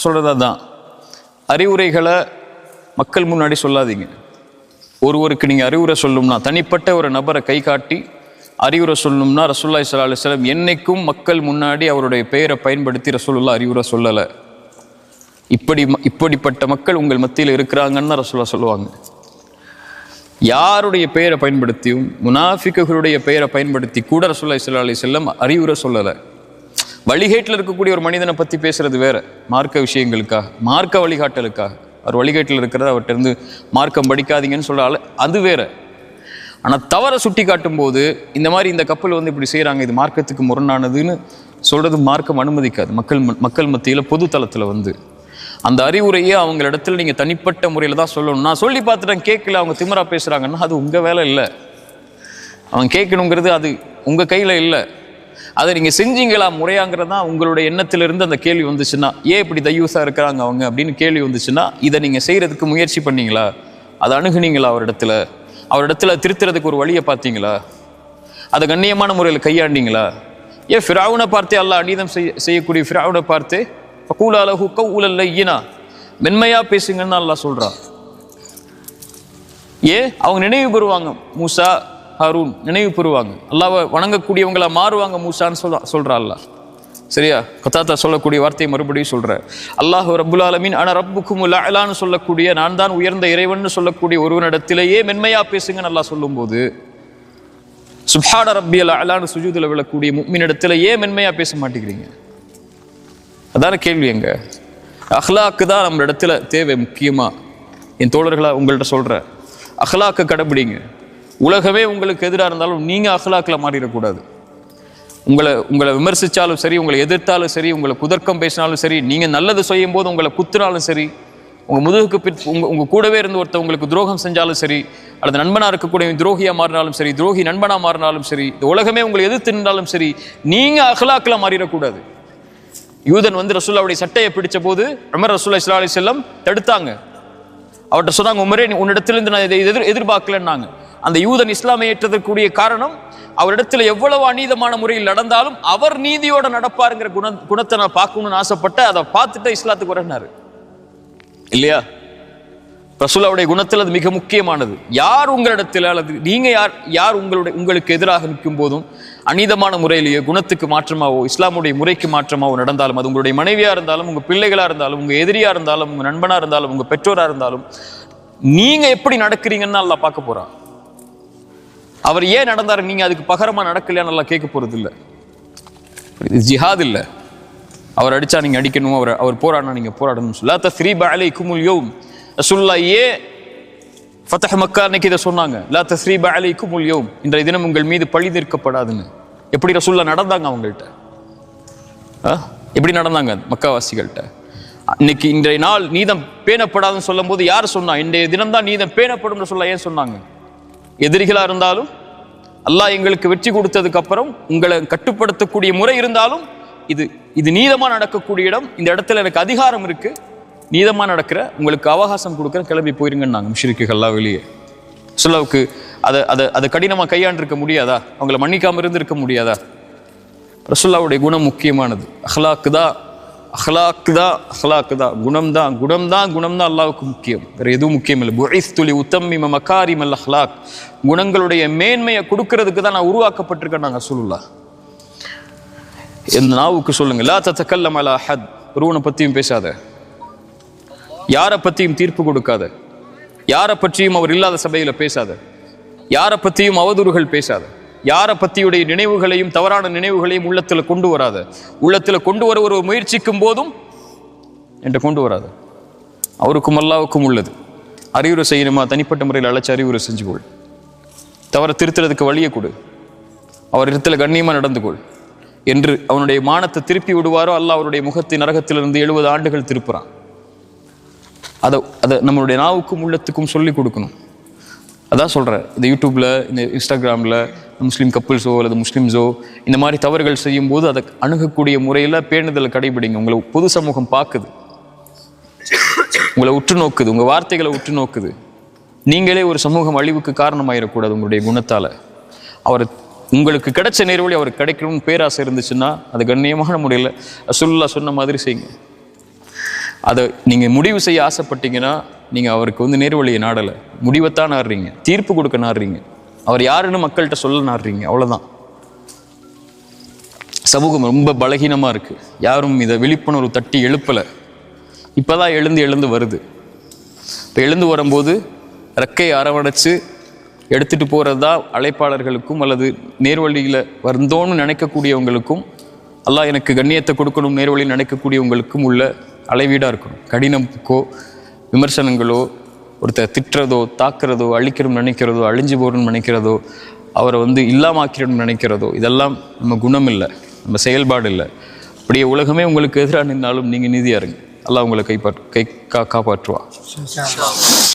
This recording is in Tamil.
சொல்கிறது அதுதான் அறிவுரைகளை மக்கள் முன்னாடி சொல்லாதீங்க. ஒருவருக்கு நீங்கள் அறிவுரை சொல்லணும்னா தனிப்பட்ட ஒரு நபரை கை காட்டி அறிவுரை சொல்லணும்னா ரசூல்லாய் சல்லா அலுவலம் என்னைக்கும் மக்கள் முன்னாடி அவருடைய பெயரை பயன்படுத்தி ரசூல்லா அறிவுரை சொல்லலை. இப்படி ம- இப்படிப்பட்ட மக்கள் உங்கள் மத்தியில் இருக்கிறாங்கன்னு தான் ரசூல்லா சொல்லுவாங்க. யாருடைய பெயரை பயன்படுத்தியும் முனாஃபிக்குகளுடைய பெயரை பயன்படுத்தி கூட ரசூல்லாய் சல்லா அலி செல்லம் அறிவுரை சொல்லலை. வழிகேட்டில் இருக்கக்கூடிய ஒரு மனிதனை பற்றி பேசுறது வேற. மார்க்க விஷயங்களுக்காக மார்க்க வழிகாட்டலுக்காக. அவர் வழிகேட்டில் இருக்கிறத அவர்கிட்ட இருந்து மார்க்கம் படிக்காதீங்கன்னு சொல்றால அது வேற. ஆனால் தவறை சுட்டி காட்டும் போது இந்த மாதிரி இந்த கப்பல் வந்து இப்படி செய்கிறாங்க இது மார்க்கத்துக்கு முரணானதுன்னு சொல்றது மார்க்கம் அனுமதிக்காது. மக்கள் மக்கள் மத்தியில் பொது தளத்தில் வந்து. அந்த அறிவுரையை அவங்க இடத்துல நீங்கள் தனிப்பட்ட முறையில் தான் சொல்லணும். நான் சொல்லி பார்த்துட்டேன் கேட்கல அவங்க திமரா பேசுகிறாங்கன்னா அது உங்கள் வேலை இல்லை. அவன் கேட்கணுங்கிறது அது உங்கள் கையில் இல்லை. அதை நீங்கள் செஞ்சீங்களா முறையாங்கிறது தான் உங்களுடைய எண்ணத்திலிருந்து அந்த கேள்வி வந்துச்சுன்னா ஏன் இப்படி தையூஸாக இருக்கிறாங்க அவங்க? அப்படின்னு கேள்வி வந்துச்சுன்னா இதை நீங்கள் செய்கிறதுக்கு முயற்சி பண்ணீங்களா? அதை அணுகுனீங்களா அவரிடத்துல? அவரிடத்துல திருத்துறதுக்கு ஒரு வழியை பார்த்தீங்களா? அதை கண்ணியமான முறையில் கையாண்டீங்களா? ஏன் ஃபிராவுனை பார்த்தே அல்லா அநீதம் செய்ய செய்யக்கூடிய ஃபிராவுனை கூலால ஹூக்க கவுலல்ல ஈனா மென்மையாக பேசுங்கன்னு அல்லா சொல்கிறான் ஏன்? அவங்க நினைவு பெறுவாங்க. மூசா ஹரூன் நினைவு பெறுவாங்க அல்லாவை வணங்கக்கூடியவங்களா மாறுவாங்க மூசான்னு சொல்ல சொல்கிறா அல்லாஹ். சரியா? கத்தாத்தா சொல்லக்கூடிய வார்த்தையை மறுபடியும் சொல்ற. அல்லாஹ் ரபுல் ஆலமீன் ஆனால் ரப்புக்கும் அலான்னு சொல்லக்கூடிய நான் தான் உயர்ந்த இறைவன் சொல்லக்கூடிய ஒருவனிடத்திலேயே மென்மையாக பேசுங்க நல்லா சொல்லும்போது சுப்ஹான ரப்பியல் அலான்னு சுஜூதில் விழக்கூடிய முக்மினிடத்துல ஏன் மென்மையாக பேச மாட்டேங்கிறீங்க. அதான கேள்வி எங்க? அஹ்லாக்கு தான் நம்ம இடத்துல தேவை முக்கியமாக என் தோழர்களாக உங்கள்கிட்ட சொல்கிறேன் அஹ்லாக்க கடைபிடிங்க. உலகமே உங்களுக்கு எதிராக இருந்தாலும் நீங்கள் அஹ்லாக்கில் மாறிடக்கூடாது. உங்களை உங்களை விமர்சித்தாலும் சரி உங்களை எதிர்த்தாலும் சரி உங்களை குதர்க்கம் பேசினாலும் சரி நீங்கள் நல்லது செய்யும் போது உங்களை குத்துனாலும் சரி உங்கள் முதுகுக்கு பிற் உங்கள் உங்கள் கூடவே இருந்து ஒருத்தர் உங்களுக்கு துரோகம் செஞ்சாலும் சரி அல்லது நண்பனாக இருக்கக்கூடிய துரோகியாக மாறினாலும் சரி துரோகி நண்பனா மாறினாலும் சரி இந்த உலகமே உங்களை எதிர்த்து நின்றாலும் சரி நீங்கள் அஹ்லாக்கில் மாறிடக்கூடாது. யூதன் வந்து ரசூல்லாவுடைய சட்டையை பிடிச்ச போது உமர் ரசூல்லா இஸ்லா அலி செல்லம் தடுத்தாங்க. அவர்கிட்ட சொன்னாங்க உமரே உன்னிடத்திலிருந்து நான் இதை எதிர் எதிர்பார்க்கலன்னாங்க. அந்த யூதன் இஸ்லாமை ஏற்றதற்குரிய காரணம் அவரிடத்தில் எவ்வளவு அநீதமான முறையில் நடந்தாலும் அவர் நீதியோட நடப்பாருங்கிற குண குணத்தை நான் பார்க்கணும்னு ஆசைப்பட்ட அதை பார்த்துட்டு இஸ்லாத்துக்கு வரனாரு இல்லையா? ரசூலாவுடைய குணத்தில் அது மிக முக்கியமானது. யார் உங்களிடத்தில் அல்லது நீங்க யார் யார் உங்களுடைய உங்களுக்கு எதிராக நிற்கும் போதும் அநீதமான முறையிலேயே குணத்துக்கு மாற்றமாவோ இஸ்லாமுடைய முறைக்கு மாற்றமாவோ நடந்தாலும் அது உங்களுடைய மனைவியா இருந்தாலும் உங்க பிள்ளைகளா இருந்தாலும் உங்க எதிரியா இருந்தாலும் உங்க நண்பனா இருந்தாலும் உங்க பெற்றோரா இருந்தாலும் நீங்க எப்படி நடக்கிறீங்கன்னு அல்லாஹ் பார்க்க போறான். அவர் ஏன் நடந்தாரு? நீங்க அதுக்கு பகரமா நடக்கலையான்னு நல்லா கேட்க போகிறது இல்லை இது ஜிஹாத் இல்ல. அவர் அடிச்சா நீங்க அடிக்கணும் அவர் அவர் போராடினா நீங்க போராடணும். சொல்லா தஸ்ரீப் குமுல் யோம். ரசுல்லா ஏன் ஃபத்தஹ் மக்கா அன்னைக்கு இதை சொன்னாங்க. லா தஸ்ரீப் குமுல் யோம். இன்றைய தினம் உங்கள் மீது பழி தீர்க்கப்படாதுன்னு. எப்படி ரசுல்லா நடந்தாங்க அவங்கள்ட்ட? ஆ? எப்படி நடந்தாங்க மக்காவாசிகள்கிட்ட இன்னைக்கு இன்றைய நாள் நீதம் பேணப்படாதுன்னு சொல்லும் போது யார் சொன்னா? இன்றைய தினம் தான் நீதம் பேணப்படும் சொல்ல ஏன் சொன்னாங்க? எதிரிகளாக இருந்தாலும் அல்லாஹ் எங்களுக்கு வெற்றி கொடுத்ததுக்கு அப்புறம் உங்களை கட்டுப்படுத்தக்கூடிய முறை இருந்தாலும் இது இது நீதமா நடக்கக்கூடிய இடம். இந்த இடத்துல எனக்கு அதிகாரம் இருக்கு. நீதமா நடக்கிற உங்களுக்கு அவகாசம் கொடுக்குற கிளம்பி போயிருங்கன்னாங்க முஷிரிக்குகள்லாம் வெளியே. சுல்லாவுக்கு அதை அதை அதை கடினமாக கையாண்டிருக்க முடியாதா? அவங்கள மன்னிக்காமல் இருந்திருக்க முடியாதா? ரசுல்லாவுடைய குணம் முக்கியமானது. அஹ்லாக்கு தான் அஹ்லாக்கு தான் அஹ்லாக்கு தான் குணம் தான் குணம் தான் குணம் தான் அல்லாவுக்கு முக்கியம். வேறு எதுவும் முக்கியம் இல்லை. புழைஸ் துளி உத்தம்மிம மக்காரிம் அல் அஹ்லாக் குணங்களுடைய மேன்மையை கொடுக்கறதுக்கு தான் நான் உருவாக்கப்பட்டிருக்கேன் நாங்கள் சொல்லுல்லா இந்த நாவுக்கு சொல்லுங்க லா தத்தக்கல்லம் அலா அஹத். ஒருவனை பற்றியும் பேசாத. யாரை பற்றியும் தீர்ப்பு கொடுக்காத. யாரை பற்றியும் அவர் இல்லாத சபையில் பேசாத. யாரை பற்றியும் அவதூறுகள் பேசாத. யாரை பற்றியுடைய நினைவுகளையும் தவறான நினைவுகளையும் உள்ளத்தில் கொண்டு வராது. உள்ளத்தில் கொண்டு வர ஒரு முயற்சிக்கும் போதும் என்று கொண்டு வராது. அவருக்கும் அல்லாவுக்கும் உள்ளது. அறிவுரை செய்யணுமா? தனிப்பட்ட முறையில் அழைச்சி அறிவுரை செஞ்சுக்கொள் தவறை திருத்துறதுக்கு வழியை கொடு. அவர் இடத்துல கண்ணியமாக நடந்து கொள். என்று அவனுடைய மானத்தை திருப்பி விடுவாரோ? அல்ல அவருடைய முகத்தை நரகத்திலிருந்து எழுபது ஆண்டுகள் திருப்புறான். அதை அதை நம்மளுடைய நாவுக்கும் உள்ளத்துக்கும் சொல்லி கொடுக்கணும். அதான் சொல்கிறேன் இந்த யூடியூப்பில் இந்த இன்ஸ்டாகிராமில் முஸ்லீம் கப்புள்ஸோ அல்லது முஸ்லீம்ஸோ இந்த மாதிரி தவறுகள் செய்யும்போது அதை அணுகக்கூடிய முறையில் பேணுதலை கடைபிடிங்க. உங்களை பொது சமூகம் பார்க்குது. உங்களை உற்று நோக்குது. உங்கள் வார்த்தைகளை உற்று நோக்குது. நீங்களே ஒரு சமூகம் அழிவுக்கு காரணமாயிடக்கூடாது உங்களுடைய குணத்தால். அவர் உங்களுக்கு கிடைச்ச நேர்வழி அவருக்கு கிடைக்கணும்னு பேராசை இருந்துச்சுன்னா அது கண்ணியமான முறையில் சொல்லா சொன்ன மாதிரி செய்யுங்க. அதை நீங்கள் முடிவு செய்ய ஆசைப்பட்டீங்கன்னா நீங்கள் அவருக்கு வந்து நேர்வழியை நாடலை. முடிவைத்தான் நாடுறீங்க. தீர்ப்பு கொடுக்க நாடுறீங்க. அவர் யாருன்னு மக்கள்கிட்ட சொல்ல நாடுறீங்க அவ்வளோதான் சமூகம் ரொம்ப பலகீனமாக இருக்குது யாரும் இதை விழிப்புணர்வு தட்டி எழுப்பலை. இப்போ தான் எழுந்து எழுந்து வருது. இப்போ எழுந்து வரும்போது ரெக்கையை அரவணைச்சு எடுத்துகிட்டு போகிறது தான் அழைப்பாளர்களுக்கும் அல்லது நேர்வழியில் வந்தோன்னு நினைக்கக்கூடியவங்களுக்கும் அல்லாஹ் எனக்கு கண்ணியத்தை கொடுக்கணும் நேர்வழி நினைக்கக்கூடியவங்களுக்கும் உள்ள அளவீடாக இருக்கணும். கடினமுக்கோ விமர்சனங்களோ ஒருத்தர் திட்டுறதோ தாக்குறதோ அழிக்கணும்னு நினைக்கிறதோ அழிஞ்சு போகணும்னு நினைக்கிறதோ அவரை வந்து இல்லாமாக்கிடணும்னு நினைக்கிறதோ இதெல்லாம் நம்ம குணம் இல்லை நம்ம செயல்பாடு இல்லை அப்படியே உலகமே உங்களுக்கு எதிராக நின்றாலும் நீங்கள் நீதியாக இருங்க. எல்லாம் உங்களை கைப்பாற்று கை கா காப்பாற்றுவா